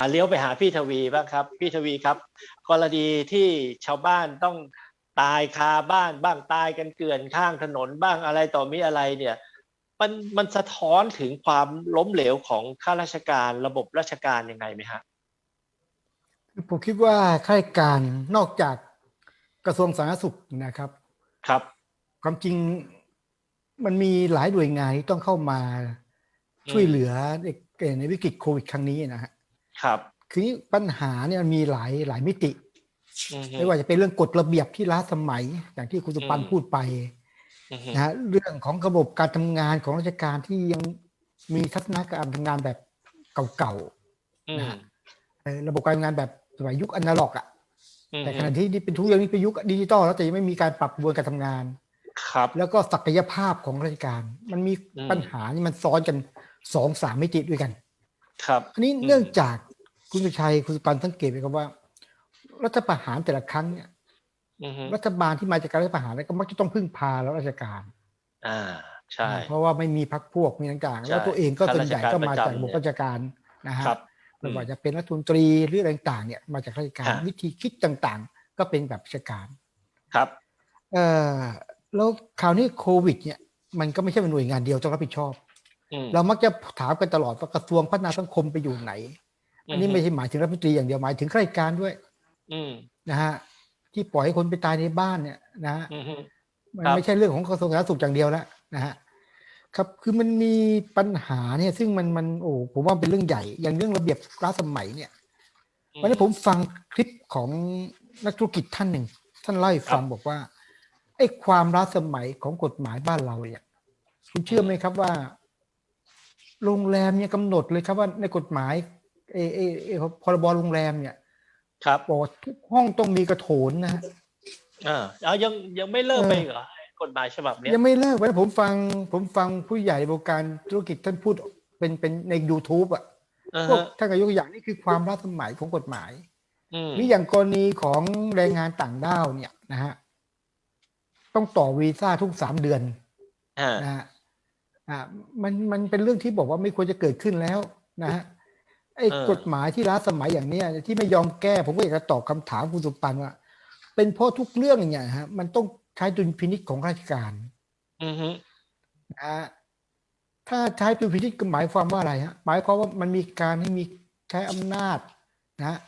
อะเลี้ยวไปหาพี่ทวีบ้างครับ พี่ทวีครับ กรณีที่ชาวบ้านต้องตายคาบ้านบ้างตายกันเกลื่อนข้างถนนบ้างอะไรต่อมีอะไรเนี่ย มันมันสะท้อนถึงความล้มเหลวของข้าราชการระบบราชการยังไงไหมฮะผมคิดว่าข้าราชการนอกจากกระทรวงสาธารณสุขนะครับครับ ความจริงมันมีหลายหน่วยงานที่ต้องเข้ามาช่วยเหลือในในวิกฤตโควิดครั้งนี้นะฮะ ครับคือปัญหาเนี่ยมันมีหลายหลายมิติอือฮึไม่ว่าจะเป็นเรื่องกฎระเบียบที่ล้าสมัย อย่างที่คุณสุปันอืมพูดไปอือฮึนะฮะเรื่องของระบบการทำงานของราชการที่ยังมีทัศนคติการทำงานแบบเก่าอืมๆเอ่อระบบการทำงานแบบสมัยยุคอนาล็อกอะอืมแต่ขณะที่นี่เป็นทุกอย่างนี้เป็นยุคดิจิตอลแล้วแต่ยังไม่มีการปรับกระบวนการทำงาน ครับ แล้วก็ศักยภาพของราชการ มันมีอืมปัญหานี่มันซ้อนกันสองสามมิติด้วยกัน ครับ อันนี้อืมเนื่องจาก คุณสุชัยคุณสุปันสังเกตไหมครับว่า รัฐประหารแต่ละครั้งเนี่ยอือฮึรัฐบาลที่มาจากการรัฐประหารเนี่ยก็มักจะต้องพึ่งพาแล้วราชการ อ่าใช่ เพราะว่าไม่มีพักพวกมีต่างๆใช่แล้วตัวเองก็ส่วนใหญ่ก็มาจากข้าราชการประจำระบบราชการนะฮะครับไม่ว่าจะเป็นรัฐมนตรีหรืออะไรต่างๆเนี่ยมาจากราชการฮะวิธีคิดต่างๆ ก็เป็นแบบราชการครับเอ่อแล้วคราวนี้โควิด เนี่ย มันก็ไม่ใช่เป็นหน่วยงานเดียวต้องรับผิดชอบอืมเรามักจะถามกันตลอดว่ากระทรวงพัฒนาสังคมไปอยู่ไหน อันนี้ไม่ใช่หมายถึงรัฐมนตรีอย่างเดียวหมายถึงข้าราชการด้วย อืมนะฮะที่ปล่อยให้คนไปตายในบ้านเนี่ยนะฮะอืมฮึมันครับไม่ใช่เรื่องของกระทรวงสาธารณสุขอย่างเดียวแล้วนะฮะครับคือมันมีปัญหาเนี่ย ซึ่งมันมันโอ้ผมว่าเป็นเรื่องใหญ่ อย่างเรื่องระเบียบล้าสมัยเนี่ยวันนี้ผมฟังคลิปของนักธุรกิจท่านหนึ่งท่านเล่าให้ฟังบอกว่าไอ้ความล้าสมัยของกฎหมายบ้านเราเนี่ยคุณเชื่อไหมครับว่า โรงแรมเนี่ยกำหนดเลยครับว่าในกฎหมาย เอเอเอพรบโรงแรมเนี่ย ครับบอกว่าทุกห้องต้องมีกระโถนนะฮะอ่าเอายังยังไม่เลิกเออไปอีกเหรอกฎหมายฉบับเนี้ยยังไม่เลิกวันนนผมฟัง ผมฟังผู้ใหญ่วงการธุรกิจท่านพูดเป็นเป็นใน YouTube อะอ่าพวกฮะท่านก็ยกตัวอย่างนี่คือความล้าสมัยของกฎหมายอืมนี่อย่างกรณีของแรงงานต่างด้าวเนี่ยนะฮะต้องต่อวีซ่าทุกสามเดือนอ่านะฮะอ่ามันมันเป็นเรื่องที่บอกว่าไม่ควรจะเกิดขึ้นแล้วนะฮะ ไอ้กฎหมายที่ล้าสมัยอย่างเนี้ยที่ไม่ยอมแก้ผมก็อยากจะตอบคำถามคุณสุปันว่า เป็นเพราะทุกเรื่องเนี่ยฮะ มันต้องใช้ดุลพินิจของราชการ อืมฮึนะฮะถ้าใช้ดุลพินิจก็หมายความว่าอะไรฮะหมายความว่ามันมีการให้มีใช้อำนาจนะฮะ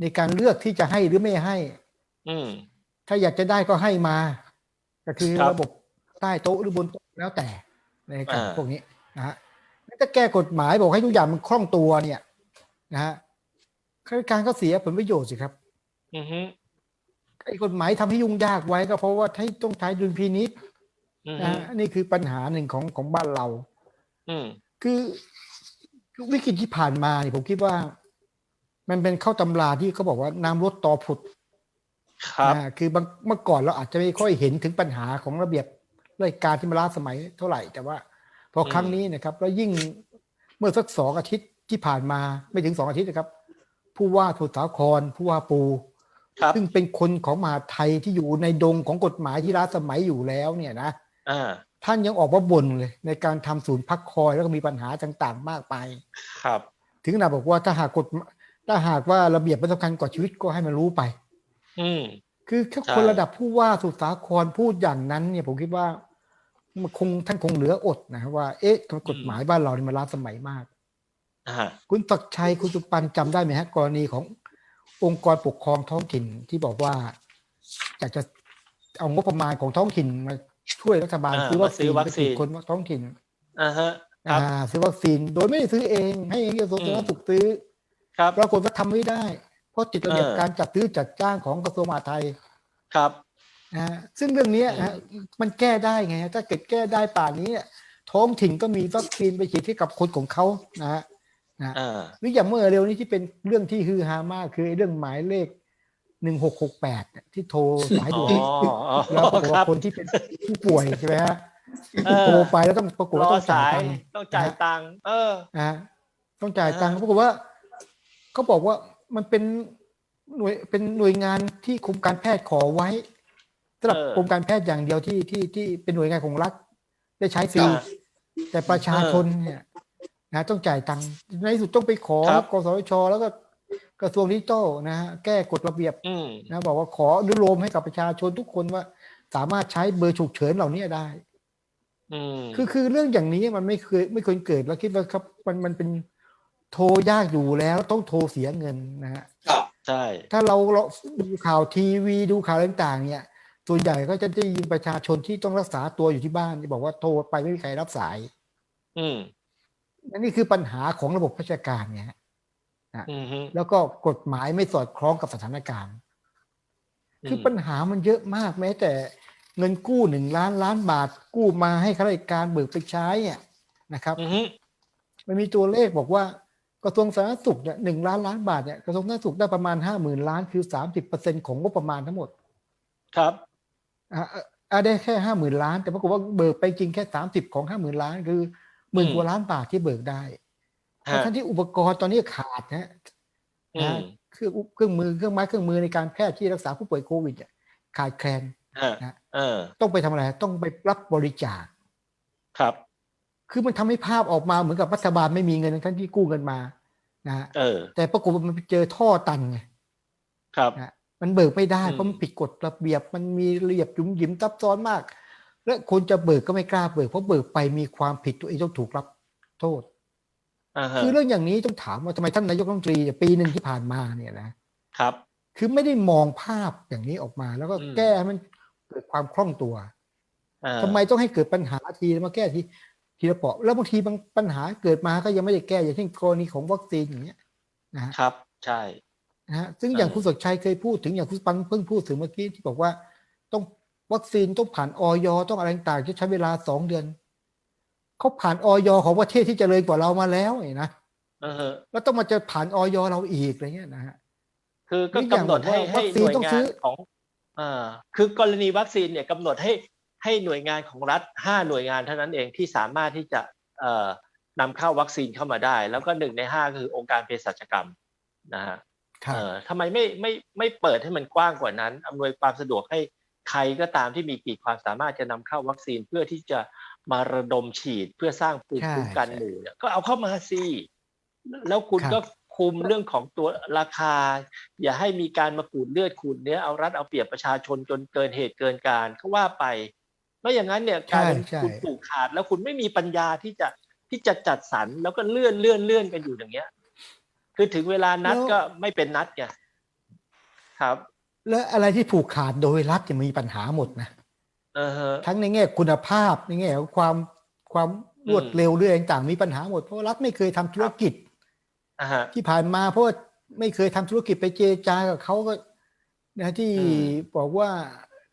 ในการเลือกที่จะให้หรือไม่ให้ อืมถ้าอยากจะได้ก็ให้มา ก็คือครับระบบใต้โต๊ะหรือบนโต๊ะแล้วแต่ในการอ่าพวกนี้นะฮะแล้วถ้าแก้กฎหมายบอกให้ทุกอย่างมันคล่องตัวเนี่ย นะฮะข้าราชการก็เสียผลประโยชน์สิครับอืมฮึไอ้กฎหมายทำให้ยุ่งยากไว้ก็เพราะว่าให้ต้องใช้ดุลพินิจอืมนะฮึฮะนี่คือปัญหาหนึ่งของของบ้านเรา อืมคือคือวิกฤตที่ผ่านมาเนี่ยผมคิดว่า มันเป็นเข้าตำราที่เขาบอกว่าน้ำลดต่อผุด ครับอ่าคือบางเมื่อก่อนเราอาจจะไม่ค่อยเห็นถึงปัญหาของระเบียบราชการที่มาล้าสมัยเท่าไหร่ แต่ว่า พออืมครั้งนี้นะครับ แล้วยิ่งเมื่อสักสองอาทิตย์ ที่ผ่านมาไม่ถึงสองอาทิตย์นะครับ ผู้ว่าสุสาคร ผู้ว่าปูครับซึ่งเป็นคนของมหาดไทยที่อยู่ในดงของกฎหมายที่ล้าสมัยอยู่แล้วเนี่ยนะอ่าท่านยังออกมาบ่นเลย ในการทำศูนย์พักคอยแล้วก็มีปัญหาต่างๆ มากมายครับ ถึงขนาดบอกว่าถ้าหากกฎถ้าหากว่าระเบียบมันสำคัญกว่าชีวิตก็ให้มันรู้ไป อืมคือแค่ใช่คนระดับผู้ว่าสุสาครพูดอย่างนั้น เนี่ยผมคิดว่ามันคงท่านคงเหลืออดนะว่า เอ๊ะทำไมกฎหมายบ้านเราเนี่ยมันล้าสมัยมากอ่า คุณศักดิ์ชัยคุณสุปันจำได้ไหมฮะกรณีขององค์กรปกครองท้องถิ่นที่บอกว่าอยากจะเอางบประมาณของท้องถิ่นมาช่วยรัฐบาลอ่าซื้อวัคซีนมาซื้อวัคไปซีฉีนดคนท้องถิ่นอ่าฮะครับอ่าซื้อวัคซีนโดยไม่ได้ซื้อเอง ให้กระทรวงอืสามธารณสุขซื้อ ครับปรากฏว่าทำไม่ได้ เพราะติดระเบียบเออการจัดซื้อจัดจ้างของกระทรวงมหาดไทยครับนะฮะซึ่งเรื่องเนี้ยอืมฮะมันแก้ได้ไงฮะถ้าเกิดแก้ได้ป่านนี้เนี่ยท้องถิ่นก็มีวัคซีนไปฉีดให้กับคนของเขานะฮะ นะอ่าหรืออย่างเมื่อเร็วนี้ที่เป็นเรื่องที่ฮือฮามากคือไอ้เรื่องหมายเลขหนึ่งหกหกแปดที่โทรสายอ๋ด่อวนอ๋อแล้วปรากฏครัว่าบคนที่เป็นผู้ป่วยใช่ไหมฮะเออโทรไปแล้วต้องปรากฏรว่าอต้องจ่าสายยตังค์ต้องจ่ายตังค์เออนะฮะต้องจ่ายตังค์อ่าปรากฏว่าเขาบอกว่ามันเป็นหน่วยเป็นหน่วยงานที่กรมการแพทย์ขอไว้สำหรับกรมการแพทย์อย่างเดียวที่ที่ที่เป็นหน่วยงานของรัฐได้ใช้ฟรีอ่าแต่ประชาชนเนี่ย นะต้องจ่ายตังค์ในที่สุดต้องไปขอครับกสทชแล้วก็กระทรวงดิจิทัลนะฮะแก้กฎระเบียบอืม นะบอกว่าขออนุโลมให้กับประชาชนทุกคนว่าสามารถใช้เบอร์ฉุกเฉินเหล่านี้ได้ อืม คือคือเรื่องอย่างนี้มันไม่เคยไม่ควรเกิดแล้วคิดว่าครับมันมันเป็นโทรยากอยู่แล้วต้องโทรเสียเงินนะฮะ ครับ ใช่ ถ้าเราเราดูข่าวทีวีดูข่าวต่างๆ เนี่ย ส่วนใหญ่ก็จะได้ยินประชาชนที่ต้องรักษาตัวอยู่ที่บ้านที่บอกว่าโทรไปไม่มีใครรับสาย อืมอั นนี้คือปัญหาของระบบราชการเนี่ยฮะอืมฮึแล้วก็กฎหมายไม่สอดคล้องกับสถานการณ์ คือปัญหามันเยอะมากแม้แต่เงินกู้หนึ่งล้านล้านบาท กู้มาให้ข้าราชการเบิกไปใช้เนี่ยนะครับอืมฮึมันมีตัวเลขบอกว่ากระทรวงสาธารณสุขเนี่ยหนึ่งล้านล้านบาทเนี่ยกระทรวงสาธารณสุขได้ประมาณห้าหมื่นล้านคือสามสิบเปอร์เซ็นของงบประมาณทั้งหมด ครับอ่าอ่าได้แค่ห้าหมื่นล้าน แต่ปรากฏว่าเบิกไปจริงแค่สามสิบของห้าหมื่นล้านคือ หมื่นอืมกว่าล้านบาทที่เบิกได้ฮะทั้งที่อุปกรณ์ตอนนี้ขาดนะฮะอืนะมเครื่องอุเครื่องมือเครื่องไม้เครื่องมือในการแพทย์ที่รักษาผู้ป่วยโควิดเนี่ยขาดแคลนฮะนะเออต้องไปทำอะไรต้องไปรับบริจาคครับ คือมันทำให้ภาพออกมาเหมือนกับรัฐบาลไม่มีเงินทั้งที่กู้เงินมานะฮะเออแต่ปรากฏว่ามันไปเจอท่อตันไงครับนะมันเบิกไม่ได้อืมเพราะมันผิดกฎระเบียบมันมีระเบียบหยุมหยิมซับซ้อนมาก และคนจะเบิกก็ไม่กล้าเบิกเพราะเบิกไปมีความผิดตัวเองต้องถูกรับโทษอ่าฮะคือเรื่องอย่างนี้ต้องถามว่าทำไมท่านนายกรัฐมนตรีเนี่ยปีหนึ่งที่ผ่านมาเนี่ยนะครับ คือไม่ได้มองภาพอย่างนี้ออกมา แล้วก็อืมแก้ให้มันเกิดความคล่องตัวอ่าทำไมต้องให้เกิดปัญหาทีแล้วมาแก้ทีทีละเปาะแล้วบางทีบางปัญหาเกิดมาก็ยังไม่ได้แก้อย่างเช่นกรณีของวัคซีนอย่างเงี้ยนะฮะครับ ใช่นะฮะซึ่งอย่างเออคุณสดชัยเคยพูดถึงอย่างคุณปันเพิ่งพูดถึงเมื่อกี้ที่บอกว่าต้อง วัคซีนต้องผ่านออยต้องอะไรต่างๆจะใช้เวลาสองเดือนเขาผ่านออยของประเทศที่เจริญกว่าเรามาแล้วไงนะเออฮะแล้วต้องมาจะผ่านออยเราอีกอะไรเงี้ยนะฮะคือก็นี่อย่างกำหนดให้บอกว่าให้วัคหซีนน่วยต้องงาซื้นอของอ่าคือกรณีวัคซีนเนี่ยกำหนดให้ให้หน่วยงานของรัฐห้าหน่วยงานเท่านั้นเองที่สามารถที่จะเอ่อนำเข้าวัคซีนเข้ามาได้ แล้วก็หนึ่งในห้าคือองค์การเภสัชกรรมนะฮะครับเอ่อทำไมไม่ไม่ไม่เปิดให้มันกว้างกว่านั้นอำนวยความสะดวกให้ ใครก็ตามที่มีขีดความสามารถจะนำเข้าวัคซีนเพื่อที่จะมาระดมฉีดเพื่อสร้างภูมิใช่คุ้มกันใช่หมู่เนี่ยก็เอาเข้ามาสิแล้วคุณครับก็คุมเรื่องของตัวราคา อย่าให้มีการมาขูดเลือดขูดเนื้อเอารัดเอาเปรียบประชาชนจนเกินเหตุเกินการก็ว่าไปไม่อย่างนั้นเนี่ยกลายเป็นใช่คุณปลูกขาด แล้วคุณไม่มีปัญญาที่จะที่จะจัดสรรแล้วก็เลื่อนเลื่อนเลื่อนกันอยู่อย่างเงี้ย คือถึงเวลานัดก็ไม่เป็นนัดไงครับ แล้วอะไรที่ผูกขาดโดยรัฐจะมีปัญหาหมดนะเออฮะทั้งในแง่คุณภาพในแง่ของความความรวดอืมเร็วเรื่องต่างๆมีปัญหาหมดเพราะรัฐไม่เคยทำธุรกิจอ่าฮะที่ผ่านมาเพราะว่าไม่เคยทำธุรกิจไปเจรจากับเขาก็นะที่อืมบอกว่า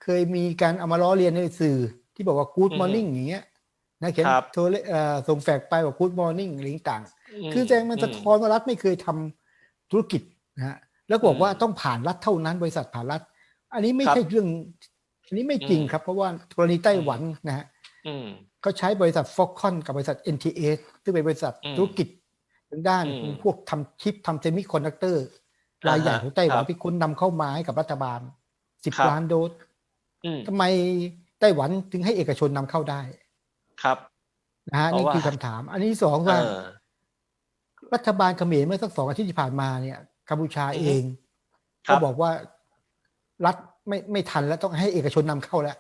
เคยมีการเอามาล้อเลียนในสื่อที่บอกว่า good อืม morning อย่างเงี้ยนะเขียนครับโทรเลเอ่อส่งแฟกซ์ไปว่า good morning อะไรต่างๆคือแสดงมันสะท้อนว่ารัฐไม่เคยทำธุรกิจนะฮะ แล้วก็บอกว่าอืมต้องผ่านรัฐเท่านั้นบริษัทผ่านรัฐ อันนี้ไม่ครับใช่เรื่อง อันนี้ไม่จริงอืมครับ เพราะว่ากรณีไต้หวันนะฮะอืมเขาใช้บริษัทฟ o อกคอนกับบริษัท NTA ซึ่งเป็นบริษัทอืมธุรกิจทางด้านอืมพวกทำชิปทำเซมิคอนดักเตอร์รายใหญ่อ่าฮะของไต้หวัคนรับที่คุณนำเข้ามาให้กับรัฐบาลสิบครับล้านโดสอืมทำไมไต้หวันถึงให้เอกชนนำเข้าได้ ครับนะฮะเพราะนี่ว่าคือคำถาม อันที่สองเอว่าอรัฐบาลเขมรเมื่อสักสองอาทิตย์ที่ผ่านมาเนี่ย กัมพูชาอือฮึเอง ครัก็บ บอกว่ารัฐไม่ไม่ทันแล้วต้องให้เอกชนนำเข้าแล้ว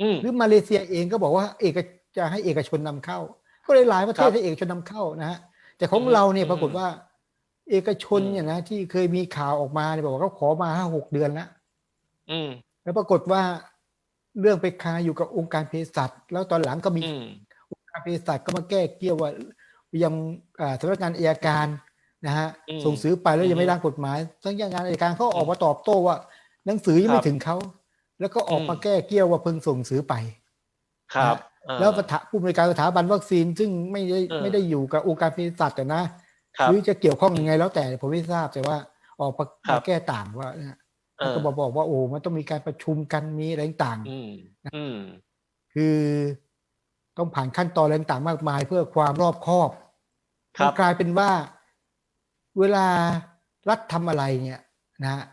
อืม หรือมาเลเซียเองก็บอกว่าเอกจะให้เอกชนนำเข้า ก็เลยหลายประเทครัศบให้เอกชนนำเข้านะฮะแต่ของอืมเราเนี่ยอืมปรากฏว่า เอกชนอืม เนี่ยนะที่เคยมีข่าวออกมาเนี่ยบอกว่าเขาขอมาห้าหกเดือนแล้ว อืมแล้วปรากฏว่าเรื่องไปคาอยู่กับองค์การเภสัชแล้วตอนหลังก็มีอืม องค์การเภสัชก็มาแก้เกี่ยวว่ายังอ่าสำนักงานอัยการ นะฮะอืมส่งซื้อไปแล้วยังไม่อืมร่างกฎหมายสำนักงานอัยการเขาออกมาตอบโต้ว่า หนังสือยังครัไม่บถึงเขาแล้วก็ออกมาอืมแก้เกี่ยวว่าเพิ่งส่งซื้อไป ครับเออแล้วสถาผู้บริการสถาบันวัคซีนซึ่งไม่ได้เออไม่ได้อยู่กับองค์การเภสัชแต่นะครับหรือจะเกี่ยวข้องยังไงแล้วแต่ผมไม่ทราบแต่ว่าออกมาครับมาแก้ต่างว่าเนี่ยเออก็บอกบอกว่าโอ้มันต้องมีการประชุมกันมีอะไรต่างอืมอืมๆคือต้องผ่านขั้นตอนอะไรต่างๆมากมายเพื่อความรอบคอบครับมันกลายเป็นว่า เวลารัฐทำอะไรเนี่ยนะฮะ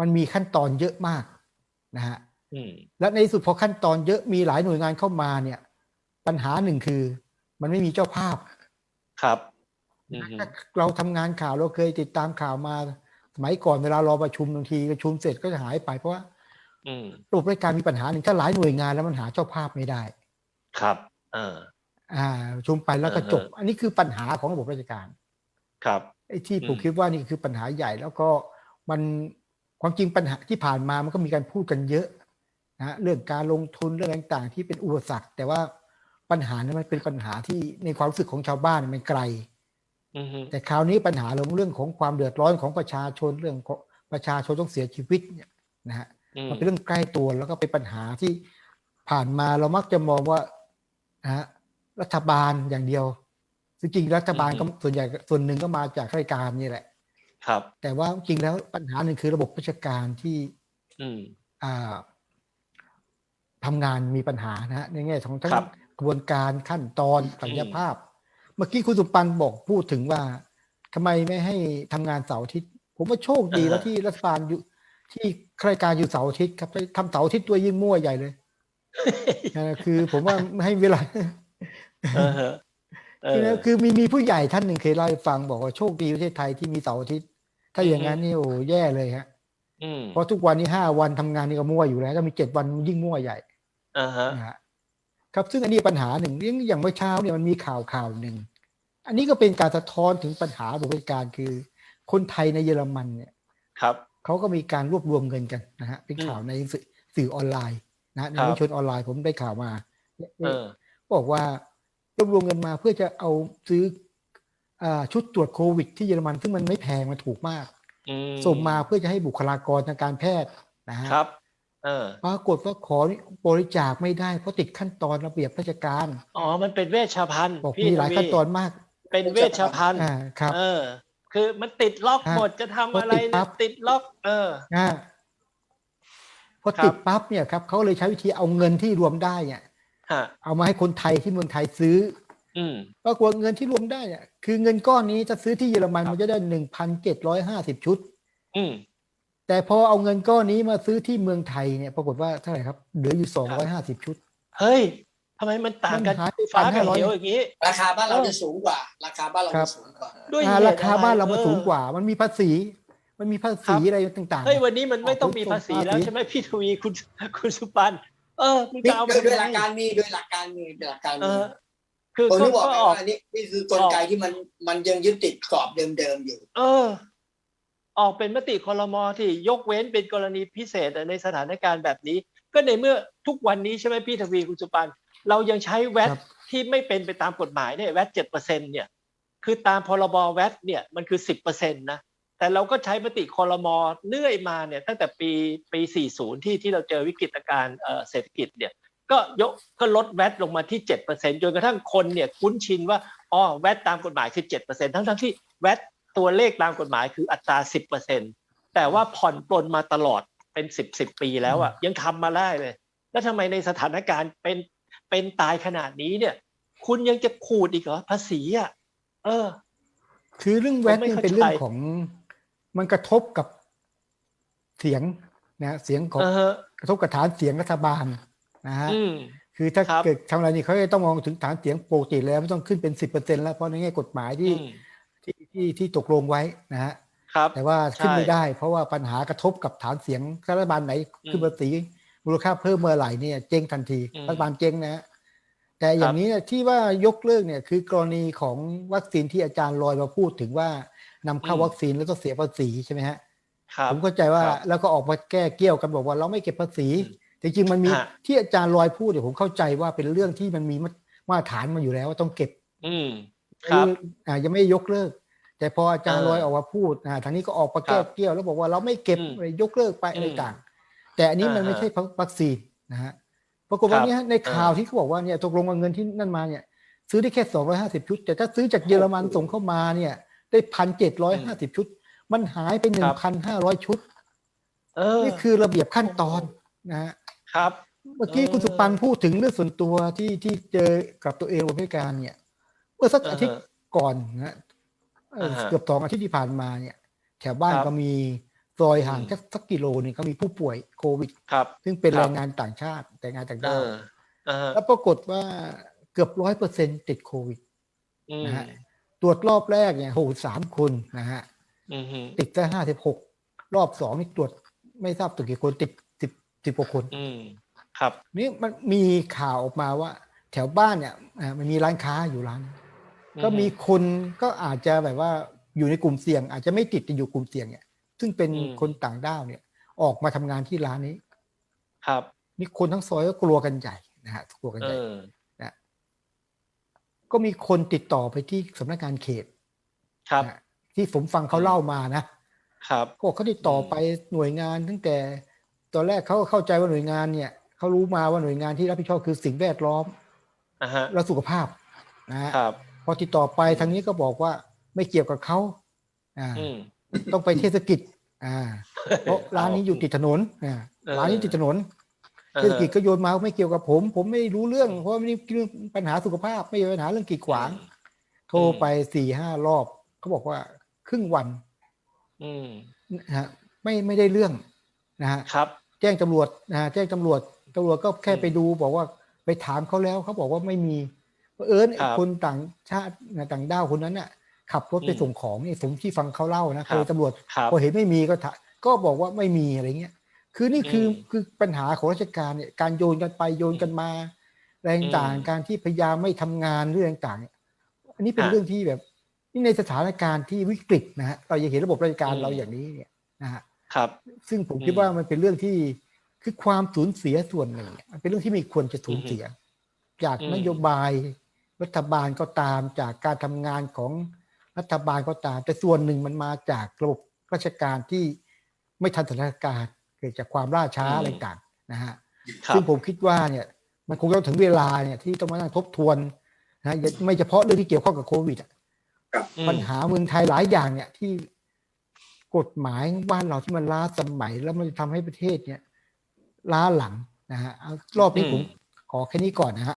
มันมีขั้นตอนเยอะมากนะฮะอืมและในที่สุดพอขั้นตอนเยอะมีหลายหน่วยงานเข้ามาเนี่ย ปัญหาหนึ่งคือ มันไม่มีเจ้าภาพ ครับอืมถ้าเราทำงานข่าวเราเคยติดตามข่าวมาสมัยก่อนเวลารอประชุมบางทีประชุมเสร็จก็จะหายไปเพราะว่าอืมระบบราชการมีปัญหาหนึ่งถ้าหลายหน่วยงานแล้วมันหาเจ้าภาพไม่ได้ ครับ เออ อ่าประชุมไปแล้วก็จบอ่าฮะอันนี้คือปัญหาของระบบราชการ ครับไอ้ที่ผมอืมคิดว่านี่คือปัญหาใหญ่ แล้วก็มันความจริงปัญหาที่ผ่านมามันก็มีการพูดกันเยอะนะฮะเรื่องการลงทุนเรื่องต่างๆ ที่เป็นอุปสรรค แต่ว่าปัญหานั้นมันเป็นปัญหาที่ในความรู้สึกของชาวบ้านมันไกลอืมฮึแต่คราวนี้ปัญหาเรื่องเรื่องของความเดือดร้อนของประชาชนเรื่องของประชาชนต้องเสียชีวิตเนี่ยนะฮะอืมมันเป็นเรื่องใกล้ตัวแล้วก็เป็นปัญหาที่ผ่านมาเรามักจะมองว่านะฮะรัฐบาลอย่างเดียว ซึ่งจริงๆรัฐบาลก็ส่วนใหญ่ส่วนหนึ่งก็มาจากข้าราชการนี่แหละ ครับ แต่ว่าจริงแล้วปัญหาหนึ่งคือระบบราชการที่อืมอ่าทำงานมีปัญหานะฮะในแง่ของทั้งครับกระบวนการขั้นตอนศักยภาพ เมื่อกี้คุณสุปันบอกพูดถึงว่าทำไมไม่ให้ทำงานเสาร์อาทิตย์ผมว่าโชคดีอ่าฮะแล้วที่รัฐบาลอยู่ที่ข้าราชการอยู่เสาร์อาทิตย์ครับไปทำเสาร์อาทิตย์ตัวยิ่งมั่วใหญ่เลยนะคือผมว่าไม่ให้เวลา เออฮะเอคืออคือมีมีผู้ใหญ่ท่านหนึ่งเคยเล่าให้ฟังบอกว่าโชคดีประเทศไทยที่มีเสาร์อาทิตย์ถ้าอย่างนั้นนี่โอ้แย่เลยฮะอืมเพราะทุกวันนี้ห้าวันทำงานนี่ก็มั่วอยู่แล้วถ้ามีเจ็ดวันยิ่งมั่วใหญ่อ่าฮะนะฮะครับซึ่งอันนี้ปัญหาหนึ่งอย่างอย่างเมื่อเช้าเนี่ยมันมีข่าวข่าวหนึ่งอันนี้ก็เป็นการสะท้อนถึงปัญหาบริการคือ คนไทยในเยอรมันเนี่ยครับเขาก็มีการรวบรวมเงินกันนะฮะเป็นข่าวในสื่อสื่อออนไลน์นะฮะในครับวิชนออนไลน์ผมได้ข่าวมาเออบอกว่า รวบรวมเงินมาเพื่อจะเอาซื้ออ่าชุดตรวจโควิด ที่เยอรมันซึ่งมันไม่แพงมันถูกมากอืมส่งมาเพื่อจะให้บุคลากรทางการแพทย์นะฮะครับเออปรากฏว่าขอบริจาคไม่ได้เพราะติดขั้นตอนระเบียบราชการ อ๋อ มันเป็นเวชภัณฑ์บอกพี่มีหลายทวีขั้นตอนมาก เป็นเวชภัณฑ์อ่าครับ เออ คือมันติดล็อกฮะหมดจะทำอะไรพอติดปั๊เนี่ยบติดล็อก เอออ่าพอครับติดปั๊บเนี่ยครับเขาเลยใช้วิธีเอาเงินที่รวมได้เนี่ยฮะ เอามาให้คนไทยที่เมืองไทยซื้ออืมปรากฏเงินที่รวมได้เนี่ยคือเงินก้อนนี้ถ้าซื้อที่เยอรมันครับมันจะได้หนึ่งพันเจ็ดร้อยห้าสิบชุดอืมแต่พอเอาเงินก้อนนี้มาซื้อที่เมืองไทยเนี่ย ปรากฏว่าเท่าไหร่ครับ เหลืออยู่สองร้อยห้าสิบชุด เฮ้ยทำไมมันต่างกันมันหายไปฟ้ากับ1,500เหวอย่างนี้ ราคาบ้านเราเออจะสูงกว่า ราคาบ้านเราครัจะบสูงกว่าด้วยอ่าเหตุราคาบ้านเรามันอะไสูงกว่า มันมีภาษี มันมีภาษีอะไรต่างๆเฮ้ยวันนี้มันไม่ต้องมีภาษีแล้วภาษีใช่ไหมพี่ทวีคุณคุณสุปัน เออมึงนี่จะเอาโดยโดยหลักการมีโดยหลักการมีโดยหลักการเอมีอ คือผมก็ที่บอกก็ไงออก ว่าอันนี้นี่คือกลไกที่มันมันยังยึดติดกรอบเดิมๆอยู่ เออ ออกเป็นมติคอรมอที่ยกเว้นเป็นกรณีพิเศษในสถานการณ์แบบนี้ ก็ในเมื่อทุกวันนี้ใช่ไหมพี่ทวีคุณสุปัน เรายังใช้แวดครับ ที่ไม่เป็นไปตามกฎหมายเนี่ยแวดเจ็ดเปอร์เซ็นเนี่ย คือตามพรบแวดเนี่ยมันคือสิบเปอร์เซ็นตนะ แต่เราก็ใช้มติคอรมอเนื่อยมาเนี่ยตั้งแต่ปีปี 40 ที่ที่เราเจอวิกฤตการณ์เอ่อเศรษฐกิจเนี่ยก็ยกก็ลดแวดลงมาที่ 7%จนกระทั่งคนเนี่ยคุ้นชินว่าอ๋อแวดตามกฎหมายคือ 7%ทั้งทั้งๆที่แวดตัวเลขตามกฎหมายคืออัตรา 10%แต่ว่าผ่อนปลนมาตลอดเป็น 10 10 ปีแล้วอะยังทำมาได้เลย แล้วทำไมในสถานการณ์เป็นเป็นตายขนาดนี้เนี่ย คุณยังจะขูดอีกเหรอภาษีอะเออ คือเรื่องแวดผมไม่นี่เข้าเป็นเรื่องใจของ มันกระทบกับเสียงนะเสียงของเออกระทบกับฐานเสียงรัฐบาลนะฮะอืมคือถ้าครับเกิดทำอะไรนี่เขาจะต้องมองถึงฐานเสียงปกติแล้วไม่ต้องขึ้นเป็นสิบเปอร์เซ็นแล้วเพราะในแง่กฎหมายที่อืมที่ที่ที่ตกลงไว้นะฮะครับแต่ว่าขึ้นใช่ไม่ได้ เพราะว่าปัญหากระทบกับฐานเสียงรัฐบาลไหนอืมขึ้นภาษีมูลค่าเพิ่มเมื่อไหร่เนี่ยเจ๊งทันทีอืมรัฐบาลเจ๊งนะฮะ แต่อย่างนี้เนี่ยที่ว่ายกเลิกเนี่ยคือกรณีของวัคซีนที่อาจารย์ลอยมาพูดถึงว่านำเข้าอืมวัคซีนแล้วก็เสียภาษีใช่ไหไหมฮะครับผมเข้าใจว่าครับแล้วก็ออกมาแก้เกี้ยวกันบอกว่าเราไม่เก็บภาษีอืมจริงๆมันมีฮะที่อาจารย์ลอยพูดเนี่ยผมเข้าใจว่าเป็นเรื่องที่มันมีมาตรฐานมาอยู่แล้วว่าต้องเก็บ อืมครับอ่ายังไม่ยกเลิก แต่พออาจารย์เออลอยออกมาพูดอ่าทางนี้ก็ออกมาคแก้รับเกี้ยวแล้วบอกว่าเราไม่เก็บอืมยกเลิกไปอะไรอืมต่าง แต่อันนี้มันอ่าไม่ฮะใช่วัคซีนนะฮะ ปรากฏว่าครับเนี้ในข่าวที่เขาบอกว่าเนี่ยตกลงเอาเงินที่นั่นมาเนี่ย ซื้อได้แค่สองร้อยห้าสิบชุด แต่ถ้าซื้อจากเยอรมันส่งเข้ามาเนี่ย ได้พันเจ็ดร้อยห้าสิบชุด มันหายไปหนึ่งพันห้าร้อยชุดเออนี่คือระเบียบขั้นตอนนะฮะครับ เมื่อกี้เออคุณสุปันพูดถึงเรื่องส่วนตัวที่ที่เจอกับตัวเองบนพิการเนี่ย เมื่อสักอ่าฮะอาทิตย์ก่อนนะฮะเอ่ออาฮะเกือบสองอาทิตย์ที่ผ่านมาเนี่ย แถวบ้านครับก็มี ซอยห่างอืมสักสักกิโลหนึงก็มีผู้ป่วยโควิดครับ ซึ่งเป็นครับแรงงานต่างชาติแต่งงานต่างเอด้าวอเออแล้วปรากฏว่าเกือบร้อยเปอร์เซ็นติดโควิดอืมนะฮะตรวจรอบแรกเนี่ยโหสามคนนะฮะอืมฮึติดแค่ห้าสิบหกรอบสองนี่ตรวจไม่ทราบตัวกี่คนติดสิบสิบกว่าคนอืมครับนี่มันมีข่าวออกมาว่า แถวบ้านเนี่ยอ่ามันมีร้านค้าอยู่ร้าน ก็มีคนก็อาจจะแบบว่าอยู่ในกลุ่มเสี่ยง อาจจะไม่ติดแต่อยู่กลุ่มเสี่ยงเนี่ย ซึ่งเป็นคนต่างด้าวเนี่ย ออกมาทำงานที่ร้านนี้ ครับนี่คนทั้งซอยก็กลัวกันใหญ่นะฮะกลัวกันเอใหญ่ อก็มีคนติดต่อไปที่สำนักงานเขตครับนะที่ผมฟังเขาเล่ามานะครับ เขาบอกเขาติดต่อไปหน่วยงาน ตั้งแต่ตอนแรกเขาก็เข้าใจว่าหน่วยงานเนี่ยเขารู้มาว่าหน่วยงานที่รับผิดชอบคือสิ่งแวดล้อมอ่าฮะ และสุขภาพนะฮะ ครับ พอติดต่อไปทางนี้ก็บอกว่าไม่เกี่ยวกับเขาอ่าอืม ต้องไปเทศกิจอ่าเพราะร้านนี้อยู่ติดถนนอ่าเออร้านนี้ติดถนนอ่าเทศกิจก็โยนมาว่าไม่เกี่ยวกับผม ผมไม่รู้เรื่อง เพราะไม่ได้เรื่องปัญหาสุขภาพไม่ใช่ปัญหาเรื่องกีดขวาง โทรไปสี่ห้ารอบเขาบอกว่าครึ่งวัน อืมนะฮะไม่ไม่ได้เรื่องนะฮะครับ แจ้งตำรวจนะฮะแจ้งตำรวจตำรวจก็แค่อืมไปดูบอกว่าไปถามเขาแล้วเขาบอกว่าไม่มีเอิญครับคนต่างชาติต่างด้าวคนนั้นน่ะ ขับรถไปอืมส่งของนี่ผมที่ฟังเขาเล่านะครับคือตำรวจครับพอเห็นไม่มีก็ถาก็บอกว่าไม่มีอะไรเงี้ย คือนี่คืออืมคือปัญหาของราชการเนี่ยการโยนกันไปโยนกันมาอะไรต่างอืมๆการที่พยายามไม่ทำงานเรื่องต่างๆเนี่ยอันนี้เป็นฮะเรื่องที่แบบนี่ในสถานการณ์ที่วิกฤตนะฮะเราจะเห็นระบบราชการอืมเราอย่างนี้เนี่ยนะฮะครับ ซึ่งผมอืมคิดว่ามันเป็นเรื่องที่คือความสูญเสียส่วนหนึ่งเนี่ยมันเป็นเรื่องที่ไม่ควรจะสูญเสีย จากอืมนโยบายรัฐบาลก็ตามจากการทำงานของ รัฐบาลก็ตาม แต่ส่วนหนึ่งมันมาจากระบบราชการที่ไม่ทันสถานการณ์เกิดจากความล่าช้าอืมอะไรต่างๆนะฮะครับซึ่งผมคิดว่าเนี่ยมันคงต้องถึงเวลาเนี่ยที่ต้องมานั่งทบทวนนะอย่าไม่เฉพาะเรื่องที่เกี่ยวข้องกับโควิดอะอืมปัญหาเมืองไทยหลายอย่างเนี่ยที่กฎหมายบ้านเราที่มันล้าสมัยแล้วมันจะทำให้ประเทศเนี่ยล้าหลังนะฮะเอารอบนี้ผมขอแค่นี้ก่อนนะฮะ